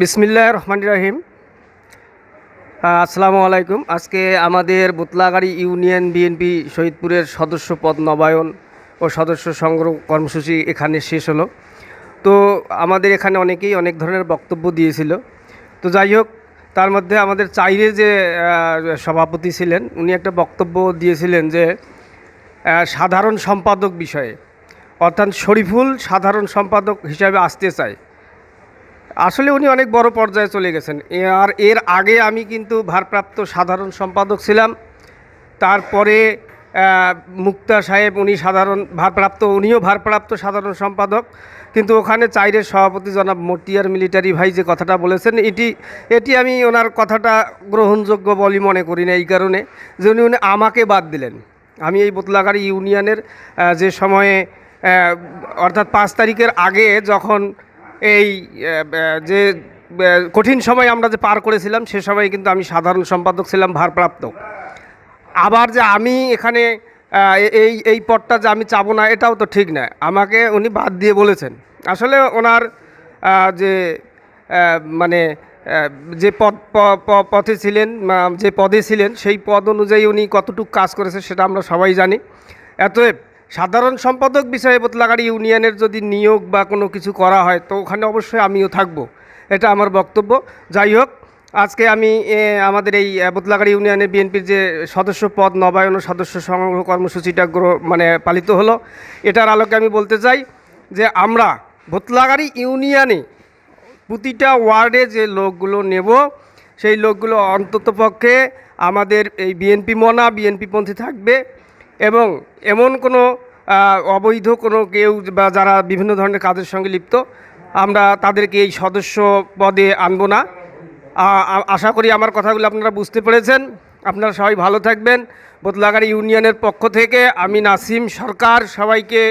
বিসমিল্লাহ রহমান রাহিম। আসসালামু আলাইকুম। আজকে আমাদের বুতলাগাড়ি ইউনিয়ন বিএনপি শহীদপুরের সদস্য পদ নবায়ন ও সদস্য সংগ্রহ কর্মসূচি এখানে শেষ হলো। তো আমাদের এখানে অনেকেই অনেক ধরনের বক্তব্য দিয়েছিল। তো যাই হোক, তার মধ্যে আমাদের চাইরে যে সভাপতি ছিলেন, উনি একটা বক্তব্য দিয়েছিলেন যে সাধারণ সম্পাদক বিষয়ে, অর্থাৎ শরীফুল সাধারণ সম্পাদক হিসাবে আসতে চায়। আসলে উনি অনেক বড় পর্যায়ে চলে গেছেন। আর এর আগে আমি কিন্তু ভারপ্রাপ্ত সাধারণ সম্পাদক ছিলাম। তারপরে মুক্তা সাহেব উনি সাধারণ ভারপ্রাপ্ত, উনিও ভারপ্রাপ্ত সাধারণ সম্পাদক। কিন্তু ওখানে চাইরের সভাপতি জনাব মর্তিয়ার মিলিটারি ভাই যে কথাটা বলেছেন, এটি এটি আমি ওনার কথাটা গ্রহণযোগ্য বলে মনে করি না এই কারণে, যে উনি উনি আমাকে বাদ দিলেন। আমি এই বোতলাগাড়ি ইউনিয়নের যে সময়ে অর্থাৎ পাঁচ তারিখের আগে যখন এই যে কঠিন সময় আমরা যে পার করেছিলাম, সে সময় কিন্তু আমি সাধারণ সম্পাদক ছিলাম, ভারপ্রাপ্ত। আবার যে আমি এখানে এই এই পদটা যে আমি চাবো না, এটাও তো ঠিক নয়। আমাকে উনি বাদ দিয়ে বলেছেন। আসলে ওনার যে মানে যে পদ পথে ছিলেন যে পদে ছিলেন, সেই পদ অনুযায়ী উনি কতটুকু কাজ করেছে, সেটা আমরা সবাই জানি। এতএব সাধারণ সম্পাদক বিষয়ে বোতলাগাড়ি ইউনিয়নের যদি নিয়োগ বা কোনো কিছু করা হয়, তো ওখানে অবশ্যই আমিও থাকব। এটা আমার বক্তব্য। যাই হোক, আজকে আমি আমাদের এই বোতলাগাড়ি ইউনিয়নে বিএনপির যে সদস্য পদ নবায়ন ও সদস্য সংগ্রহ কর্মসূচিটা মানে পালিত হলো, এটার আলোকে আমি বলতে চাই যে আমরা বোতলাগাড়ি ইউনিয়নে প্রতিটা ওয়ার্ডে যে লোকগুলো নেব, সেই লোকগুলো অন্ততপক্ষে আমাদের এই বিএনপি মনা, বিএনপি বিএনপিপন্থী থাকবে। এবং এমন কোনো অবৈধ কোনো কেউ বা যারা বিভিন্ন ধরনের কাজের সঙ্গে লিপ্ত, আমরা তাদেরকে এই সদস্য পদে আনব না। আশা করি আমার কথাগুলো আপনারা বুঝতে পেরেছেন। আপনারা সবাই ভালো থাকবেন। বদলাগাড়ি ইউনিয়নের পক্ষ থেকে আমি নাসিম সরকার সবাইকে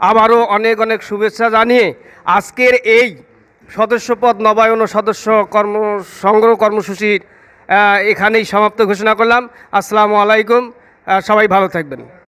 আবারও অনেক অনেক শুভেচ্ছা জানিয়ে আজকের এই সদস্যপদ নবায়ন ও সদস্য কর্ম, সংগ্রহ কর্মসূচির এখানেই সমাপ্ত ঘোষণা করলাম। আসসালামু আলাইকুম। সবাই ভালো থাকবেন।